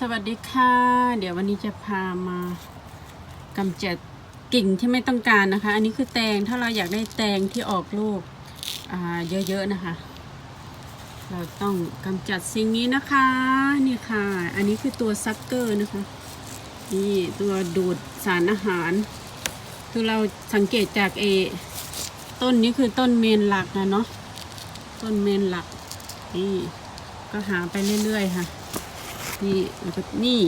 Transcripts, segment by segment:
สวัสดีค่ะ เดี๋ยววันนี้จะพามากำจัดกิ่งที่ไม่ต้องการนะคะ อันนี้คือแตงถ้าเราอยากได้แตงที่ออกลูกเยอะๆนะคะ เราต้องกำจัดสิ่งนี้นะคะนี่ค่ะ อันนี้คือตัวซักเกอร์นะคะนี่ตัวดูดสารอาหาร คือเราสังเกตจากเอต้นนี้คือต้นเมนหลักนะเนาะต้นเมนหลักนี่ก็หาไปเรื่อยๆค่ะ นี่แล้วก็นี่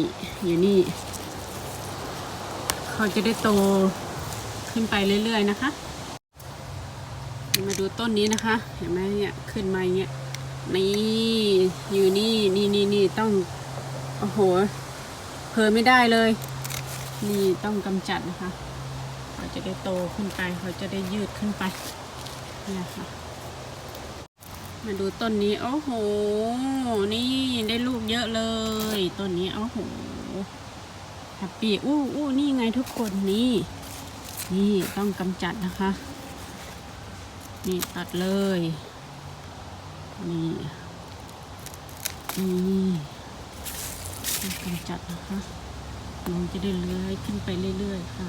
อยู่นี่ เขาจะได้โตขึ้นไปเรื่อยๆนะคะ มาดูต้นนี้นะคะ เห็นไหมเนี่ยขึ้นมาอย่างเงี้ยนี่อยู่นี่นี่นี่นี่ต้องโอ้โหเพอไม่ได้เลย นี่ต้องกำจัดนะคะเขาจะได้โตขึ้นไปเขาจะได้ยืดขึ้นไปเนี่ยค่ะมาดูต้นนี้โอ้โห นี่ได้ลูกเยอะเลยต้นนี้โอ้โหแฮปปี้อู้อู้นี่ไงทุกคนนี่นี่ต้องกำจัดนะคะ นี่ตัดเลย นี่นี่ต้องกำจัดนะคะน้องจะได้เลื้อยขึ้นไปเรื่อยๆค่ะ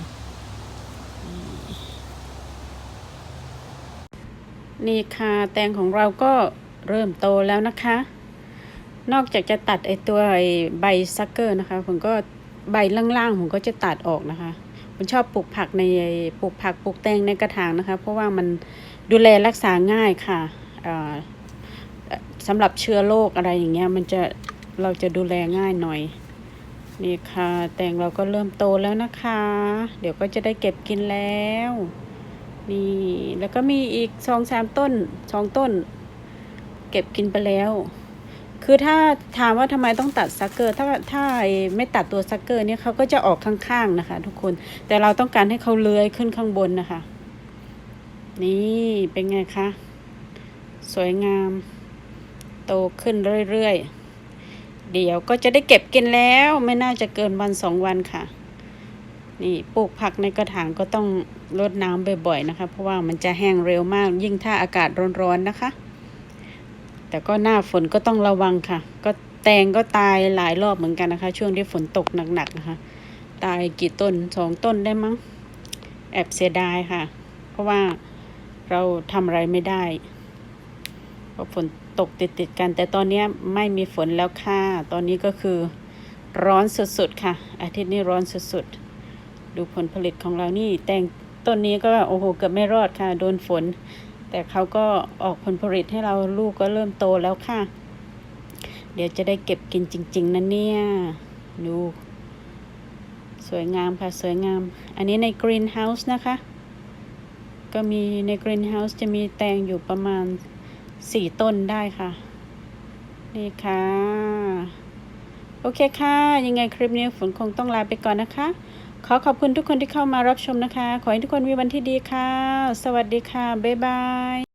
นี่นี่ค่ะแตงของเราก็เริ่มโตแล้วนะคะ นอกจากจะตัดไอตัวไอใบซักเกอร์นะคะ ผมก็ใบล่างๆ ผมก็จะตัดออกนะคะผมชอบปลูกผักในปลูกผักปลูกแตงในกระถางนะคะ เพราะว่ามันดูแลรักษาง่ายค่ะสำหรับเชื้อโรคอะไรอย่างเงี้ยมันจะเราจะดูแลง่ายหน่อยนี่ค่ะ แตงเราก็เริ่มโตแล้วนะคะ เดี๋ยวก็จะได้เก็บกินแล้วนี่แล้วก็มีอีกสองสามต้นสองต้น เก็บกินไปแล้ว คือถ้าถามว่าทำไมต้องตัดซักเกอร์ ถ้าถ้าไอ้ไม่ตัดตัวซักเกอร์เนี่ยเขาก็จะออกข้างๆนะคะ ทุกคน แต่เราต้องการให้เขาเลื้อยขึ้นข้างบนนะคะ นี่เป็นไงคะ สวยงาม โตขึ้นเรื่อยๆ เดี๋ยวก็จะได้เก็บกินแล้ว ไม่น่าจะเกินวันสองวันค่ะ นี่ปลูกผักในกระถางก็ต้องรดน้ำบ่อยๆนะคะ เพราะว่ามันจะแห้งเร็วมากยิ่งถ้าอากาศร้อนๆนะคะ แต่ก็หน้าฝนก็ต้องระวังค่ะ ก็แตงก็ตายหลายรอบเหมือนกันนะคะ ช่วงที่ฝนตกหนักๆนะคะ ตายกี่ต้นสองต้นได้มั้ง แอบเสียดายค่ะ เพราะว่าเราทำอะไรไม่ได้เพราะฝนตกติดๆกัน แต่ตอนนี้ไม่มีฝนแล้วค่ะ ตอนนี้ก็คือร้อนสุดๆค่ะ อาทิตย์นี้ร้อนสุดๆ ดูผลผลิตของเรานี่แตงต้นนี้ก็โอ้โหเกือบไม่รอดค่ะ โดนฝน แต่เขาก็ออกผลผลิตให้เราลูกก็เริ่มโตแล้วค่ะ เดี๋ยวจะได้เก็บกินจริง ๆนะเนี่ย ดู สวยงามค่ะ สวยงาม อันนี้ในกรีนเฮาส์นะคะ ก็มีในกรีนเฮาส์จะมีแตงอยู่ประมาณสี่ต้นได้ค่ะ นี่ค่ะ โอเคค่ะ ยังไงคลิปนี้ฝนคงต้องลาไปก่อนนะคะ ขอขอบคุณทุกคนที่เข้ามารับชมนะคะ ขอให้ทุกคนมีวันที่ดีค่ะ สวัสดีค่ะ บ๊ายบาย